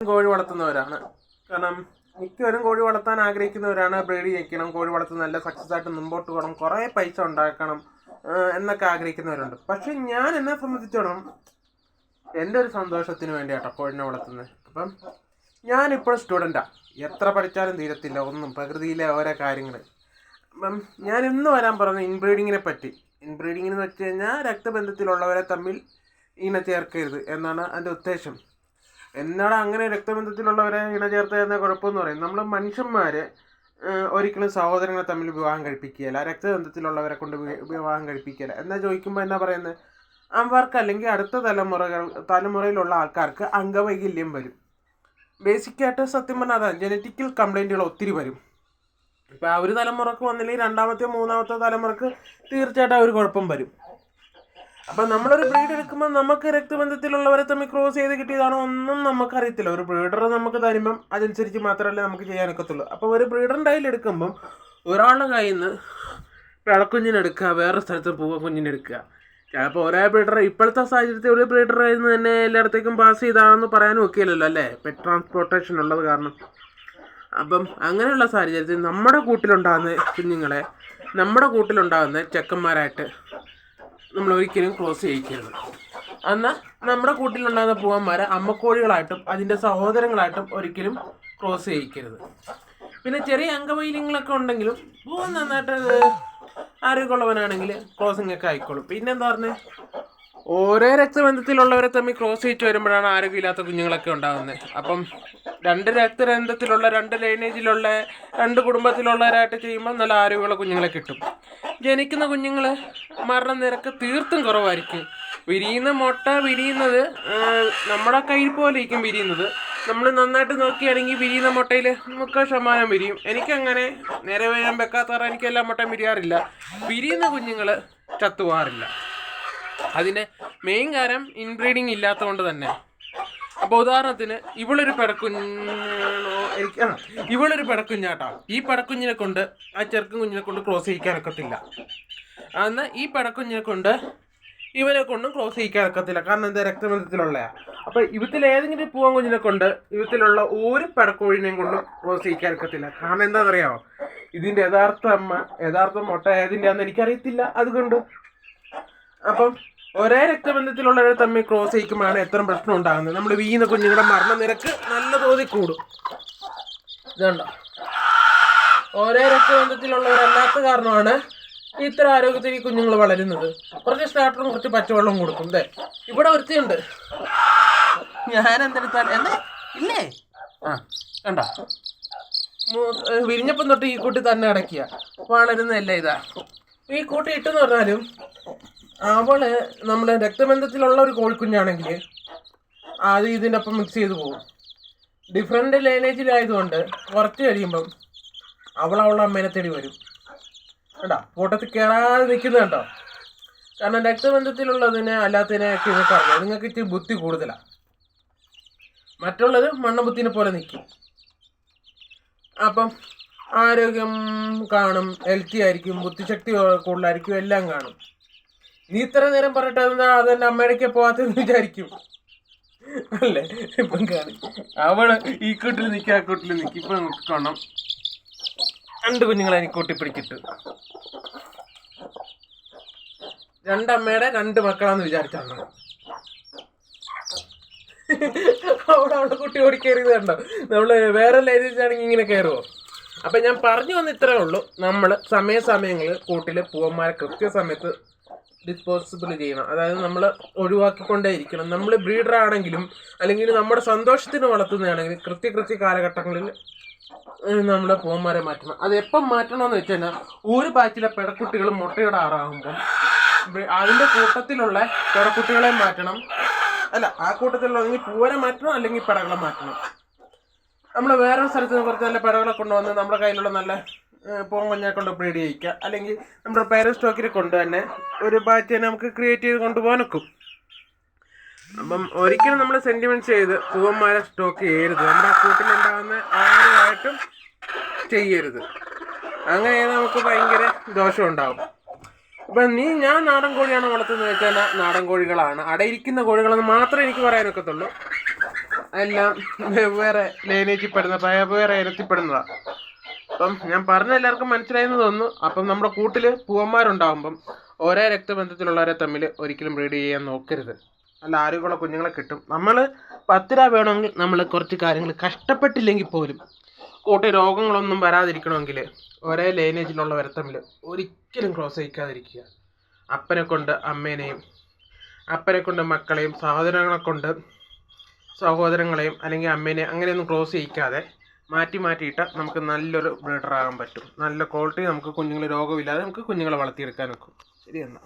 കോഴി വളർത്തുന്നവരാണ്. കാരണം മിക്കവരും കോഴി വളർത്താൻ ആഗ്രഹിക്കുന്നവരാണ്. ബ്രീഡ് ചെയ്യിക്കണം കോഴി വളർത്ത് നല്ല സക്സസ് ആയിട്ട് മുമ്പോട്ട് പോകണം കുറേ പൈസ ഉണ്ടാക്കണം എന്നൊക്കെ ആഗ്രഹിക്കുന്നവരുണ്ട്. പക്ഷെ ഞാൻ എന്നെ സംബന്ധിച്ചോളം എന്റെ ഒരു സന്തോഷത്തിന് വേണ്ടിയാട്ടോ കോഴിനെ വളർത്തുന്നത്. അപ്പം ഞാനിപ്പോൾ സ്റ്റുഡന്റാണ് എത്ര പഠിച്ചാലും തീരത്തില്ല ഒന്നും പ്രകൃതിയിലെ ഓരോ കാര്യങ്ങൾ അപ്പം ഞാൻ ഇന്ന് വരാൻ പറഞ്ഞ ഇൻബ്രീഡിങ്ങിനെ പറ്റി. ഇൻബ്രീഡിങ്ങിന് വെച്ച് കഴിഞ്ഞാൽ രക്തബന്ധത്തിലുള്ളവരെ തമ്മിൽ ഇങ്ങനെ ചേർക്കരുത് എന്നാണ് എന്റെ ഉദ്ദേശം. എന്നോട് അങ്ങനെ രക്തബന്ധത്തിലുള്ളവരെ ഇണചേർത്ത് എന്ന കുഴപ്പമെന്ന് പറയും നമ്മൾ മനുഷ്യന്മാർ ഒരിക്കലും സഹോദരങ്ങളെ തമ്മിൽ വിവാഹം കഴിപ്പിക്കുകയില്ല. രക്തബന്ധത്തിലുള്ളവരെ കൊണ്ട് വിവാഹം കഴിപ്പിക്കുകയില്ല. എന്നാ ചോദിക്കുമ്പോൾ എന്നാ പറയുന്നത് അവർക്ക് അല്ലെങ്കിൽ അടുത്ത തലമുറകൾ തലമുറയിലുള്ള ആൾക്കാർക്ക് അംഗവൈകല്യം വരും. ബേസിക്കായിട്ട് സത്യം പറഞ്ഞാൽ അതാണ് ജനറ്റിക്കൽ കംപ്ലൈന്റുകൾ ഒത്തിരി വരും. ഇപ്പം ആ ഒരു തലമുറയ്ക്ക് വന്നില്ലെങ്കിൽ രണ്ടാമത്തെ മൂന്നാമത്തെ തലമുറയ്ക്ക് തീർച്ചയായിട്ടും ആ ഒരു കുഴപ്പം വരും. അപ്പം നമ്മളൊരു ബ്രീഡ് എടുക്കുമ്പോൾ നമുക്ക് രക്തബന്ധത്തിലുള്ളവരെ തമ്മിൽ ക്രോസ് ചെയ്ത് കിട്ടിയതാണോ ഒന്നും നമുക്കറിയത്തില്ല. ഒരു ബ്രീഡർ നമുക്ക് തരുമ്പം അതനുസരിച്ച് മാത്രമല്ലേ നമുക്ക് ചെയ്യാനൊക്കത്തുള്ളൂ. അപ്പോൾ ഒരു ബ്രീഡറിന്റെ കയ്യിൽ എടുക്കുമ്പം ഒരാളുടെ കയ്യിൽ നിന്ന് പിഴക്കുഞ്ഞിനെടുക്കുക വേറെ സ്ഥലത്ത് പൂവ കുഞ്ഞിനെടുക്കുക ചിലപ്പോൾ ഒരേ ബ്രീഡർ ഇപ്പോഴത്തെ സാഹചര്യത്തിൽ ഒരു ബ്രീഡർ ആയിരുന്നു തന്നെ എല്ലായിടത്തേക്കും പാസ് ചെയ്താണെന്ന് പറയാനും ഒക്കെയല്ലോ അല്ലേ? പെറ്റ് ട്രാൻസ്പോർട്ടേഷൻ ഉള്ളത് കാരണം. അപ്പം അങ്ങനെയുള്ള സാഹചര്യത്തിൽ നമ്മുടെ കൂട്ടിലുണ്ടാകുന്ന കുഞ്ഞുങ്ങളെ നമ്മുടെ കൂട്ടിലുണ്ടാകുന്ന ചെക്കന്മാരായിട്ട് നമ്മൾ ഒരിക്കലും ക്ലോസ് ചെയ്യിക്കരുത്. എന്നാൽ നമ്മുടെ കൂട്ടിലുണ്ടാകുന്ന പൂവന്മാരെ അമ്മക്കോഴികളായിട്ടും അതിന്റെ സഹോദരങ്ങളായിട്ടും ഒരിക്കലും ക്രോസ് ചെയ്യിക്കരുത്. പിന്നെ ചെറിയ അംഗവൈകല്യങ്ങളൊക്കെ ഉണ്ടെങ്കിലും പൂവൻ നന്നായിട്ട് ആരോഗ്യമുള്ളവനാണെങ്കിൽ ക്രോസിംഗ് ഒക്കെ ആയിക്കോളും. പിന്നെ എന്താ പറഞ്ഞത് ഓരോ രക്തബന്ധത്തിലുള്ളവരെ തമ്മിൽ ക്രോസ് ചെയ്തിട്ട് വരുമ്പോഴാണ് ആരോഗ്യമില്ലാത്ത കുഞ്ഞുങ്ങളൊക്കെ ഉണ്ടാകുന്നത്. അപ്പം രണ്ട് രക്തബന്ധത്തിലുള്ള രണ്ട് ലൈനേജിലുള്ള രണ്ട് കുടുംബത്തിലുള്ളവരായിട്ട് ചെയ്യുമ്പോൾ നല്ല ആരോഗ്യമുള്ള കുഞ്ഞുങ്ങളെ കിട്ടും. ജനിക്കുന്ന കുഞ്ഞുങ്ങൾ മരണനിരക്ക് തീർത്തും കുറവായിരിക്കും. വിരിയുന്ന മുട്ട വിരിയുന്നത് നമ്മുടെ കയ്യിൽ പോലെ ഇരിക്കും വിരിയുന്നത്. നമ്മൾ നന്നായിട്ട് നോക്കിയാണെങ്കിൽ വിരിയുന്ന മുട്ടയിൽ മുക്കാൽ ശതമാനം വിരിയും. എനിക്കങ്ങനെ നേരെ ഞാൻ വെക്കാത്തവർ എനിക്ക് എല്ലാ മുട്ടയും വിരിയാറില്ല. വിരിയുന്ന കുഞ്ഞുങ്ങൾ ചത്തുപോകാറില്ല. അതിന് മെയിൻ കാരണം ഇൻബ്രീഡിങ് ഇല്ലാത്തതുകൊണ്ട് തന്നെ. അപ്പോൾ ഉദാഹരണത്തിന് ഇവളൊരു പെടക്കുഞ്ഞാണോ? എനിക്ക് ആ ഇവളൊരു പെടക്കുഞ്ഞാട്ടാ. ഈ പെടക്കുഞ്ഞിനെ കൊണ്ട് ആ ചെറുക്കൻ കുഞ്ഞിനെ കൊണ്ട് ക്രോസ് ചെയ്യിക്കാനൊക്കത്തില്ല. അന്ന് ഈ പെടക്കുഞ്ഞിനെ കൊണ്ട് ഇവനെ കൊണ്ടും ക്രോസ് ചെയ്യിക്കാനൊക്കത്തില്ല. കാരണം എന്താ? രക്തബന്ധത്തിലുള്ളയാ. അപ്പോൾ ഇവത്തിൽ ഏതെങ്കിലും പൂവൻ കുഞ്ഞിനെ കൊണ്ട് ഇവത്തിലുള്ള ഒരു പെടക്കോഴിനെയും കൊണ്ടും ക്രോസ് ചെയ്യിക്കാനൊക്കത്തില്ല. കാരണം എന്താണെന്നറിയാമോ ഇതിന്റെ യഥാർത്ഥ അമ്മ യഥാർത്ഥ മുട്ട ഏതിന്റെയാണെന്ന് എനിക്കറിയത്തില്ല അതുകൊണ്ട്. അപ്പം ഒരേ രക്തബന്ധത്തിലുള്ളവരെ തമ്മിൽ ക്രോസ് ചെയ്യിക്കുമ്പോഴാണ് എത്ര പ്രശ്നം ഉണ്ടാകുന്നത്. നമ്മൾ വീഴുന്ന കുഞ്ഞുങ്ങളുടെ മരണനിരക്ക് നല്ല തോതിൽ കൂടും. ഇതുണ്ടോ? ഒരേ രക്തബന്ധത്തിലുള്ളവരല്ലാത്ത കാരണമാണ് ഇത്ര ആരോഗ്യത്തിൽ ഈ കുഞ്ഞുങ്ങൾ വളരുന്നത്. കുറച്ച് സ്റ്റാർട്ടറും കുറച്ച് പച്ചവെള്ളവും കൊടുക്കും. ദേ ഇവിടെ ഒരുത്തിയുണ്ട് ഞാൻ എന്തെടുത്താൽ എന്താ ഇല്ലേ? ആ കണ്ടോ? വിരിഞ്ഞപ്പം തൊട്ട് ഈ കൂട്ടി തന്നെ അടക്കിയ വളരുന്നതല്ല ഇതാ. ഈ കൂട്ടി ഇട്ടെന്ന് പറഞ്ഞാലും അവൾ നമ്മുടെ രക്തബന്ധത്തിലുള്ള ഒരു കോഴിക്കുഞ്ഞാണെങ്കിൽ അത് ഇതിന്റെ ഒപ്പം മിക്സ് ചെയ്ത് പോകും ഡിഫറെന്റ് ലൈനേജിലായതുകൊണ്ട് കുറച്ച് കഴിയുമ്പം അവൾ അവളുടെ അമ്മേനെ തേടി വരും. കേട്ടോ കൂട്ടത്തിൽ കയറാതെ നിൽക്കുന്നത് കേട്ടോ കാരണം രക്തബന്ധത്തിലുള്ളതിനെ അല്ലാത്തതിനെ ഒക്കെ നിങ്ങൾക്ക് അറിയാം നിങ്ങൾക്ക് ഇച്ചിരി ബുദ്ധി കൂടുതലാണ് മറ്റുള്ളത് മണ്ണബുദ്ധിനെ പോലെ നിൽക്കും. അപ്പം ആരോഗ്യം കാണും ഹെൽത്തി ആയിരിക്കും ബുദ്ധിശക്തി കൂടുതലായിരിക്കും എല്ലാം കാണും. നീ ഇത്ര നേരം പറഞ്ഞിട്ട് എന്താ അതെന്നെ അമ്മയിടയ്ക്ക് പോകാത്തെന്ന് വിചാരിക്കും. അല്ലേ? ഇപ്പം കാണും. അവൾ ഈ കൂട്ടിൽ നിൽക്കുക ആ കൂട്ടിൽ നിൽക്കും ഇപ്പം നമുക്ക് കാണാം. രണ്ട് കുഞ്ഞുങ്ങളെ എനിക്ക് കൂട്ടിപ്പിടിക്കിട്ട്. രണ്ടമ്മയുടെ രണ്ട് മക്കളാന്ന് വിചാരിച്ചാണ്. അവിടെ അവിടെ കുട്ടി ഓടി കയറിയത് കണ്ടോ? നമ്മൾ വേറെ ലൈനേജ് ആണെങ്കിൽ ഇങ്ങനെ കയറുമോ അപ്പൊ ഞാൻ പറഞ്ഞു വന്ന ഇത്രേ ഉള്ളൂ. നമ്മൾ സമയസമയങ്ങളിൽ കൂട്ടിലെ പൂവന്മാരെ കൃത്യസമയത്ത് ഡിസ്പോസിബിൾ ചെയ്യണം അതായത് നമ്മൾ ഒഴിവാക്കിക്കൊണ്ടേ ഇരിക്കണം നമ്മൾ ബ്രീഡർ ആണെങ്കിലും അല്ലെങ്കിൽ നമ്മുടെ സന്തോഷത്തിന് വളർത്തുന്നതാണെങ്കിലും കൃത്യ കൃത്യ കാലഘട്ടങ്ങളിൽ നമ്മുടെ പൂമാരെ മാറ്റണം. അത് എപ്പം മാറ്റണമെന്ന് വെച്ച് കഴിഞ്ഞാൽ ഒരു ബാച്ചിലെ പെടക്കുട്ടികൾ മുട്ടയുടെ ആറാകുമ്പോൾ അതിന്റെ കൂട്ടത്തിലുള്ള പെടക്കുട്ടികളെ മാറ്റണം. അല്ല ആ കൂട്ടത്തിലുള്ള ഒന്നെങ്കിൽ പൂവരെ മാറ്റണം അല്ലെങ്കിൽ പെടകളെ മാറ്റണം. നമ്മൾ വേറൊരു സ്ഥലത്ത് നിന്ന് കുറച്ച് നല്ല പെടകളെ കൊണ്ടുവന്ന് നമ്മുടെ കയ്യിലുള്ള നല്ല പൂവഞ്ഞെ കൊണ്ട് ബ്രീഡ് ചെയ്യിക്കുക അല്ലെങ്കിൽ നമ്മുടെ പേരൻ സ്റ്റോക്കിൽ കൊണ്ട് തന്നെ ഒരു ബാച്ചിനെ നമുക്ക് ക്രിയേറ്റ് ചെയ്ത് കൊണ്ടുപോകാൻ ഒക്കും. അപ്പം ഒരിക്കലും നമ്മൾ സെന്റിമെന്റ് ചെയ്ത് പൂവന്മാരെ സ്റ്റോക്ക് ചെയ്യരുത്. നമ്മുടെ കൂട്ടിലുണ്ടാകുന്ന ആരുമായിട്ടും ചെയ്യരുത്. അങ്ങനെ നമുക്ക് ഭയങ്കര ദോഷം ഉണ്ടാകും അപ്പം നീ ഞാൻ നാടൻ കോഴിയാണ് വളർത്തുന്നത് വെച്ചാൽ നാടൻ കോഴികളാണ്. അടയിരിക്കുന്ന കോഴികളെന്ന് മാത്രമേ എനിക്ക് പറയാനൊക്കത്തുള്ളൂ എല്ലാം വെവ്വേറെ ലൈനേജിൽ പെടുന്ന വെവ്വേറെ ഇനത്തിൽപ്പെടുന്നതാണ് അപ്പം ഞാൻ പറഞ്ഞ എല്ലാവർക്കും മനസ്സിലായെന്ന് തോന്നുന്നു. അപ്പം നമ്മുടെ കൂട്ടിൽ പൂവന്മാരുണ്ടാകുമ്പം ഒരേ രക്തബന്ധത്തിലുള്ളവരെ തമ്മിൽ ഒരിക്കലും ബ്രീഡ് ചെയ്യാൻ നോക്കരുത്. നല്ല ആരോഗ്യമുള്ള കുഞ്ഞുങ്ങളെ കിട്ടും. നമ്മൾ പത്ത് രൂപ വേണമെങ്കിൽ നമ്മൾ കുറച്ച് കാര്യങ്ങൾ കഷ്ടപ്പെട്ടില്ലെങ്കിൽ പോലും കൂട്ടി രോഗങ്ങളൊന്നും വരാതിരിക്കണമെങ്കിൽ ഒരേ ലൈനേജിലുള്ളവരെ തമ്മിൽ ഒരിക്കലും ക്രോസ് ചെയ്യിക്കാതിരിക്കുക. അപ്പനെ കൊണ്ട് അമ്മേനെയും അപ്പനെ കൊണ്ട് മക്കളെയും സഹോദരങ്ങളെ കൊണ്ട് സഹോദരങ്ങളെയും അല്ലെങ്കിൽ അമ്മേനെയും അങ്ങനെയൊന്നും ക്രോസ് ചെയ്യിക്കാതെ മാറ്റി മാറ്റിയിട്ട് നമുക്ക് നല്ലൊരു ബ്രീഡർ ആകാൻ പറ്റും. നല്ല ക്വാളിറ്റി നമുക്ക് കുഞ്ഞുങ്ങൾ രോഗമില്ലാതെ നമുക്ക് കുഞ്ഞുങ്ങളെ വളർത്തിയെടുക്കാൻ ഒക്കും ശരി എന്നാൽ